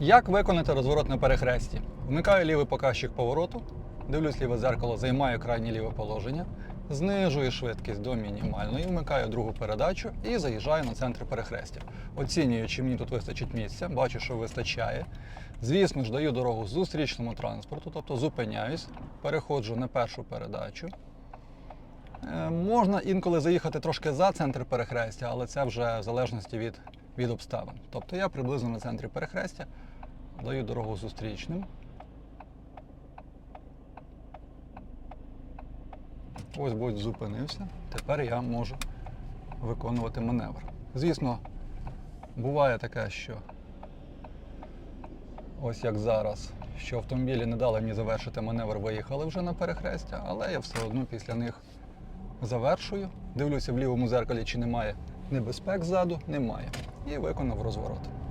Як виконати розворот на перехресті? Вмикаю лівий показчик повороту, дивлюсь ліве зеркало, займаю крайнє ліве положення, знижую швидкість до мінімальної, вмикаю другу передачу і заїжджаю на центр перехрестя. Оцінюю, чи мені тут вистачить місця, бачу, що вистачає. Звісно ж, даю дорогу зустрічному транспорту, тобто зупиняюсь, переходжу на першу передачу. Е, Можна інколи заїхати трошки за центр перехрестя, але це вже в залежності від, від обставин. Тобто я приблизно на центрі перехрестя даю дорогу зустрічним. Ось будь зупинився. Тепер я можу виконувати маневр. Звісно, буває таке, що ось як зараз, що автомобілі не дали мені завершити маневр, виїхали вже на перехрестя, але я все одно після них завершую. Дивлюся в лівому зеркалі, чи немає небезпек ззаду, немає. І виконав розворот.